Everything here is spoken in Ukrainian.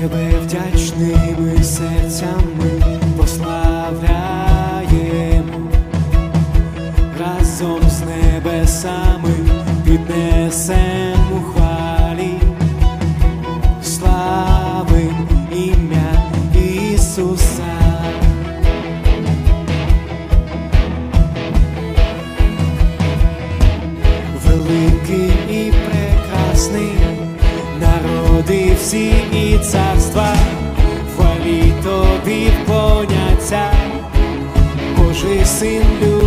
Тебе вдячними серцями, прославляємо разом з небесами піднесемо всі і царства, хвалі тобі поняття, Божий син.